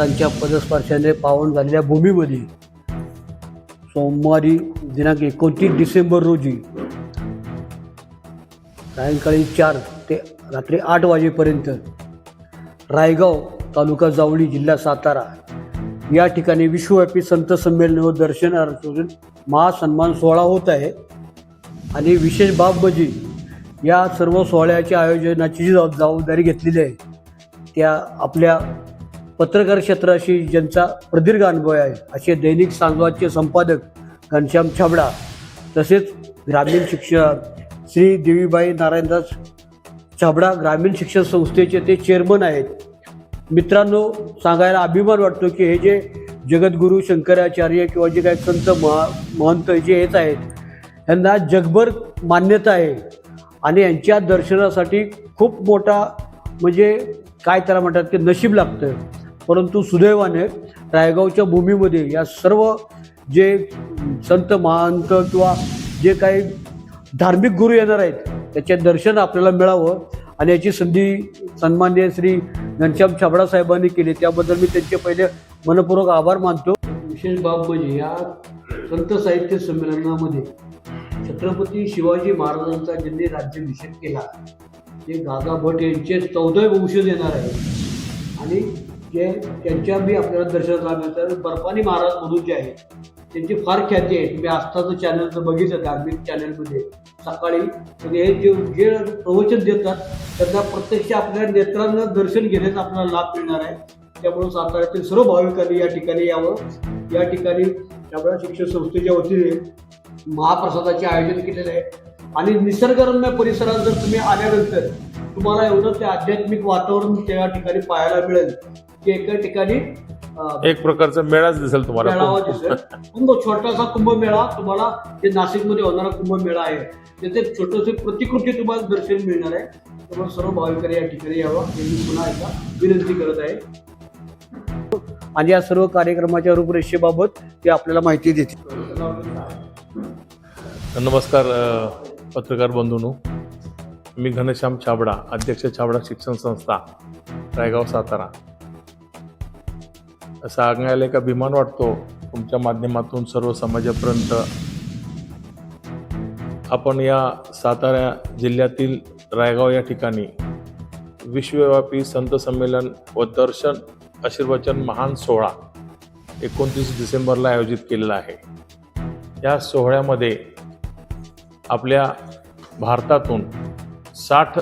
महाराजांच्या पदस्पर्शाने पावन झालेल्या भूमीमध्ये सोमवारी दिनांक एकोणतीस डिसेंबर रोजी सायंकाळी चार ते रात्री आठ वाजेपर्यंत रायगाव तालुका जावळी जिल्हा सातारा या ठिकाणी विश्वव्यापी संत संमेलन व दर्शनार्थी महासन्मान सोहळा होत आहे. आणि विशेष बाब म्हणजे या सर्व सोहळ्याच्या आयोजनाची जी जबाबदारी घेतलेली आहे त्या आपल्या पत्रकार क्षेत्राशी ज्यांचा प्रदीर्घ अनुभव आहे असे दैनिक सांगवाचे संपादक घनश्याम छाबडा तसेच ग्रामीण शिक्षक श्री देवीबाई नारायणदास छाबडा ग्रामीण शिक्षण संस्थेचे ते चेअरमन आहेत. मित्रांनो सांगायला अभिमान वाटतो की हे जे जगद्गुरू शंकराचार्य किंवा जे काही संत महा महंत जे येत आहेत यांना जगभर मान्यता आहे आणि यांच्या दर्शनासाठी खूप मोठा म्हणजे काय त्याला म्हणतात की नशीब लागतं परंतु सुदैवाने रायगावच्या भूमीमध्ये या सर्व जे संत महंत किंवा जे काही धार्मिक गुरु येणार आहेत त्याचे दर्शन आपल्याला मिळावं आणि याची संधी सन्मान्य श्री घनश्याम छाबडा साहेबांनी केली. त्याबद्दल मी त्यांचे पहिले मनपूर्वक आभार मानतो. विशेष बाब म्हणजे या संत साहित्य संमेलनामध्ये छत्रपती शिवाजी महाराजांचा ज्यांनी राज्याभिषेक केला ते गागा भट यांचे चौदय वंशज येणार आहे आणि जे त्यांच्या बी आपल्याला दर्शन मिळतात. बर्फानी महाराज म्हणून जे आहेत त्यांची फार ख्याती आहे. तुम्ही आस्थाचं चॅनल जर बघितलं धार्मिक चॅनलमध्ये सकाळी म्हणजे हे जे जे प्रवचन देतात त्यांना प्रत्यक्ष आपल्या नेत्रांना दर्शन घेण्याचा आपल्याला लाभ मिळणार आहे. त्यामुळे साताऱ्यातील सर्व भाविकांनी या ठिकाणी यावं. या ठिकाणी त्यामुळे शिक्षण संस्थेच्या वतीने महाप्रसादाचे आयोजन केलेलं आहे. आणि निसर्गरम्य परिसरात जर तुम्ही आल्यानंतर तुम्हाला एवढं ते आध्यात्मिक वातावरण त्या ठिकाणी पाहायला मिळेल की एका ठिकाणी एक प्रकारचा मेळाच दिसेल तुम्हाला. मेळावा दिसेल. कुंभ छोटासा कुंभमेळा तुम्हाला जे नाशिकमध्ये होणारा कुंभमेळा आहे. त्याचे छोटंसे प्रतिकृती तुम्हाला दर्शन मिळणार आहे. त्यामुळे सर्व भाविकांनी या ठिकाणी यावं. हे मी पुन्हा एकदा विनंती करत आहे. आणि या सर्व कार्यक्रमाच्या रूपरेषेबाबत ते आपल्याला माहिती देतील. नमस्कार पत्रकार बंधूंनो. मी घनश्याम छाबडा अध्यक्ष छाबडा शिक्षण संस्था रायगाव सातारा. सांगायला एक अभिमान वाटतो. तुमच्या माध्यमातून सर्व समाजापर्यंत. आपण या सातारा जिल्ह्यातील रायगाव या ठिकाणी विश्वव्यापी संत संमेलन व दर्शन आशीर्वचन महान सोहळा एकोणतीस डिसेंबरला आयोजित केलेला आहे. या सोहळ्यामध्ये आपल्या भारतातून साठ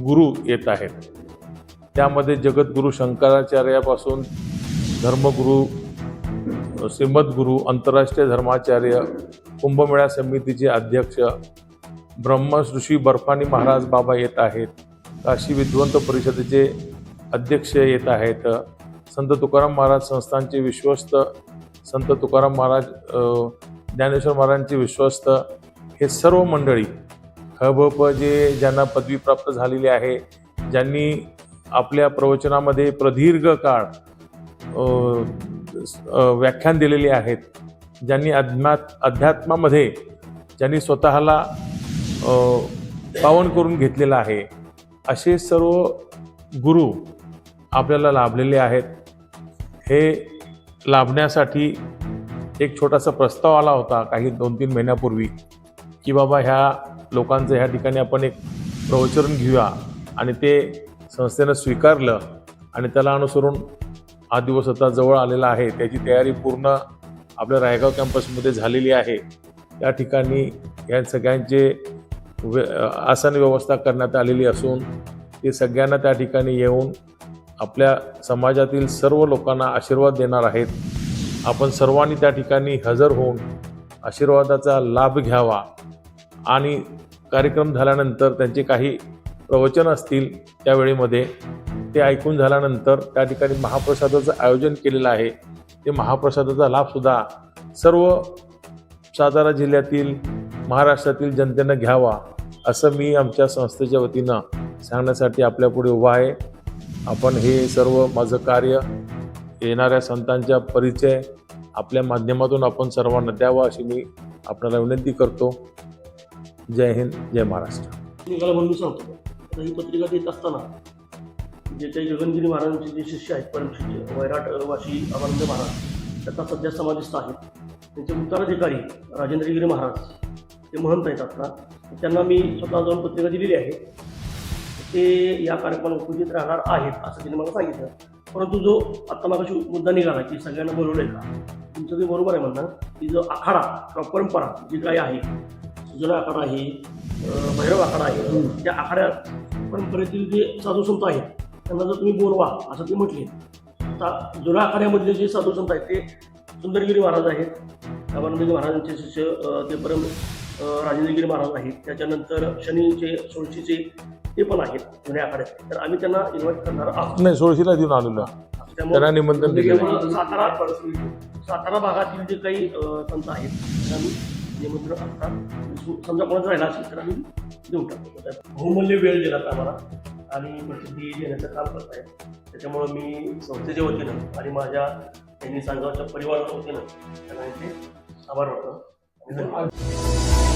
गुरु येत आहेत. त्यामध्ये जगद्गुरू शंकराचार्यापासून धर्मगुरू श्रीमद्गुरू आंतरराष्ट्रीय धर्माचार्य कुंभमेळा समितीचे अध्यक्ष ब्रह्मऋषी बर्फानी महाराज बाबा येत आहेत. काशी विद्वंत परिषदेचे अध्यक्ष येत आहेत. संत तुकाराम महाराज संस्थांचे विश्वस्त संत तुकाराम महाराज ज्ञानेश्वर महाराजांचे विश्वस्त हे सर्व मंडळी हबप जे ज्यांना पदवी प्राप्त झालेली आहे ज्यांनी आपल्या प्रवचनामध्ये प्रदीर्घ काळ व्याख्यान दिलेली आहेत. ज्यांनी अध्यात् अध्यात्मामध्ये ज्यांनी स्वतःला पावन करून घेतलेलं आहे असे सर्व गुरु आपल्याला लाभलेले आहेत. हे लाभण्यासाठी एक छोटासा प्रस्ताव आला होता काही दोन तीन महिन्यापूर्वी की बाबा ह्या लोकांचं ह्या ठिकाणी आपण एक प्रवचन घेऊया. आणि ते संस्थेनं स्वीकारलं आणि त्याला अनुसरून हा दिवस आता जवळ आलेला आहे. त्याची तयारी पूर्ण आपल्या रायगाव कॅम्पसमध्ये झालेली आहे. त्या ठिकाणी या सगळ्यांचे व्य आसन व्यवस्था करण्यात आलेली असून ते सगळ्यांना त्या ठिकाणी येऊन आपल्या समाजातील सर्व लोकांना आशीर्वाद देणार आहेत. आपण सर्वांनी त्या ठिकाणी हजर होऊन आशीर्वादाचा लाभ घ्यावा आणि कार्यक्रम झाल्यानंतर त्यांचे काही प्रवचन असतील त्यावेळेमध्ये ते ऐकून झाल्यानंतर त्या ठिकाणी महाप्रसादाचं आयोजन केलेलं आहे. ते महाप्रसादाचा लाभसुद्धा सर्व सातारा जिल्ह्यातील महाराष्ट्रातील जनतेनं घ्यावा असं मी आमच्या संस्थेच्या वतीनं सांगण्यासाठी आपल्यापुढे उभा आहे. आपण हे सर्व माझं कार्य येणाऱ्या संतांच्या परिचय आपल्या माध्यमातून आपण सर्वांना द्यावा अशी मी आपल्याला विनंती करतो. जय हिंद जय महाराष्ट्र. निघाला म्हणून सांगतो ही पत्रिका देत असताना जे काही गगनगिरी महाराजांचे जे शिष्य आहेत परमशिष्य वैराट वाशी आनंद महाराज त्याचा सध्या समाधिस्थ आहेत. त्यांचे उत्तराधिकारी राजेंद्रगिरी महाराज ते महंत आहेत आता. त्यांना मी स्वतः जाऊन पत्रिका दिलेली आहे. ते या कार्यक्रमाला उपस्थित राहणार आहेत असं त्यांनी मला सांगितलं. परंतु जो आत्ता मागाशी मुद्दा निघाला की सगळ्यांना बोलवलंय का? तुमचं ते बरोबर आहे म्हणणं. की जो आखाडा किंवा परंपरा जी काही आहे जुना आखाडा आहे भैरव आखाडा आहे त्या आखाड्या परंपरेतील जे साधू संत आहेत त्यांना जर तुम्ही बोलवा असं ते म्हटले. आता जुन्या आखाड्यामधले जे साधू संत आहेत ते सुंदरगिरी महाराज आहेत. रामानंदगिरी महाराजांचे शिष्य ते परम राजेंद्रगिरी महाराज आहेत. त्याच्यानंतर शनीचे सोळशीचे ते पण आहेत जुन्या आखाड्यात. तर आम्ही त्यांना इन्व्हाइट करणार आहोत. नाही सोळशीला देऊन आलेलो. त्यांना निमंत्रण सातारा सातारा भागातील जे काही संत आहेत त्यांना निमंत्रण आता समजा कोणाचं राहिला असेल तर आम्ही देऊ टाकतो. बहुमूल्य वेळ दिला आम्हाला. आणि प्रसिद्धी देण्याचं काम करत आहे त्याच्यामुळं मी संस्थेच्या वतीनं आणि माझ्या त्यांनी सांगावच्या परिवाराच्या वतीनं त्यांना इथे आभार वाटतो आणि धन्यवाद.